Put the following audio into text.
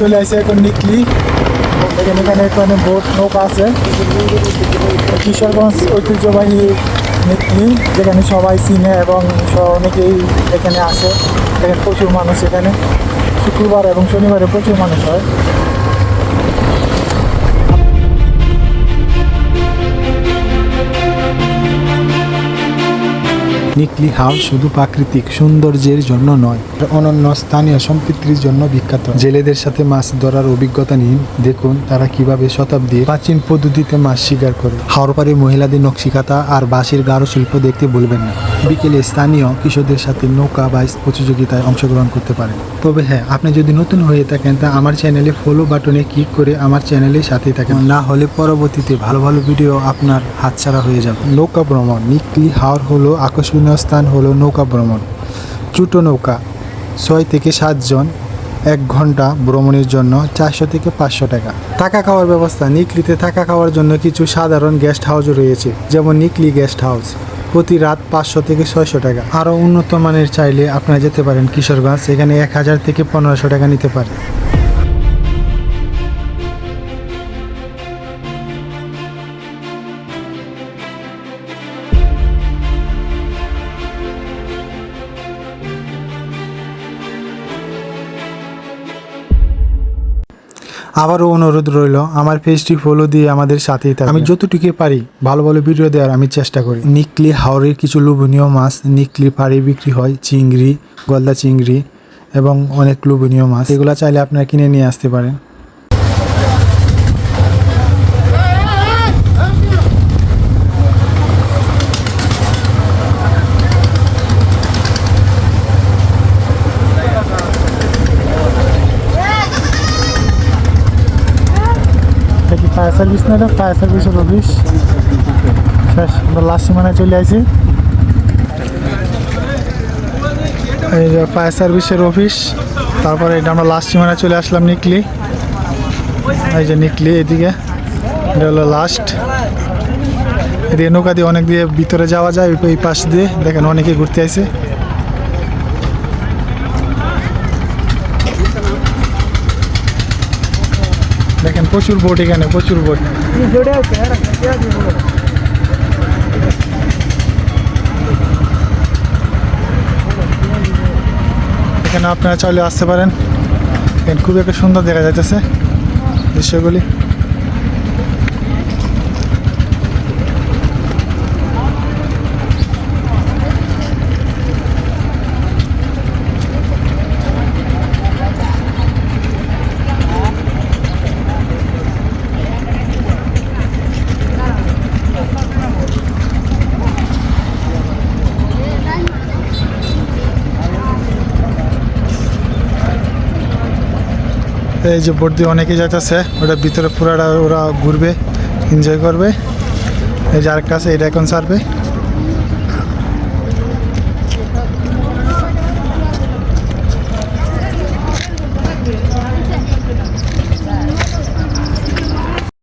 চলে আসে এখন নিকলি। এখানে এখানে এখানে বোট, নৌকা আছে। কিশোরগঞ্জ ঐতিহ্যবাহী নিকলি, যেখানে সবাই চিনে এবং অনেকেই এখানে আসে। এখানে প্রচুর মানুষ এখানে। শুক্রবার এবং শনিবারে প্রচুর মানুষ হয়। নিকলি হাউস শুধু প্রাকৃতিক সৌন্দর্যের জন্য নয় অনন্য স্থানীয় সম্পৃক্তির জন্য বিখ্যাত। জেলেদের সাথে মাছ ধরার অভিজ্ঞতা নিন দেখুন তারা কীভাবে শতাব্দীর প্রাচীন পদ্ধতিতে মাছ শিকার করে। হাওড়পাড়ে মহিলাদের নকশিকাতা আর বাঁশের গাঢ় শিল্প দেখতে ভুলবেন না। বিকেলে স্থানীয় কিশোরদের সাথে নৌকা বাইস প্রতিযোগিতায় অংশগ্রহণ করতে পারেন। তবে হ্যাঁ আপনি যদি নতুন হয়ে থাকেন তা আমার চ্যানেলে ফলো বাটনে ক্লিক করে আমার চ্যানেলের সাথেই থাকেন। না হলে পরবর্তীতে ভালো ভালো ভিডিও আপনার হাতছাড়া হয়ে যাবে। নৌকা ভ্রমণ নিকলি হাওর হলো আকর্ষণীয় স্থান হলো নৌকা ভ্রমণ। ছোটো নৌকা, ছয় থেকে সাতজন এক ঘণ্টা ভ্রমণের জন্য চারশো থেকে পাঁচশো টাকা। থাকা খাওয়ার ব্যবস্থা, নিকলিতে থাকা খাওয়ার জন্য কিছু সাধারণ গেস্ট হাউস রয়েছে, যেমন নিকলি গেস্ট হাউস প্রতি রাত পাঁচশো থেকে ছয়শো টাকা। আরও উন্নত মানের চাইলে আপনারা যেতে পারেন কিশোরগঞ্জ, এখানে এক হাজার থেকে পনেরোশো টাকা নিতে পারে। আবারও অনুরোধ রইল আমার পেজটি ফলো দিয়ে আমাদের সাথেই থাকে আমি যতটুকু পারি ভালো ভালো ভিডিও দেওয়ার আমি চেষ্টা করি। নিকলি হাওড়ের কিছু লোভনীয় মাছ নিকলি পাড়ে বিক্রি হয় চিংড়ি গলদা চিংড়ি এবং অনেক লোভনীয় মাছ। এগুলো চাইলে আপনারা কিনে নিয়ে আসতে পারেন। ফায়ার সার্ভিস না এটা? ফায়ার সার্ভিসের অফিস। শেষ, আমরা লাস্ট সীমানায় চলে আসি এই যে ফায়ার সার্ভিসের অফিস। তারপরে এটা আমরা লাস্ট সীমানায় চলে আসলাম নিকলি। এই যে নিকলি এদিকে। এটা হলো লাস্ট এদিকে নৌকা দিয়ে অনেক দিয়ে ভিতরে যাওয়া যায়, ওই পাশ দিয়ে। দেখেন অনেকে ঘুরতে আসে প্রচুর বোট এখানে, প্রচুর বোট এখানে আপনারা চাইলে আসতে পারেন। খুব একটা সুন্দর দেখা যাইতেছে দৃশ্যগুলি। এই যে বোট দিয়ে অনেকে যাইতেছে, ওটা ভিতরে পুরাটা ওরা ঘুরবে এনজয় করবে। এই যে আরেকটা আছে, এটা এখন সারবে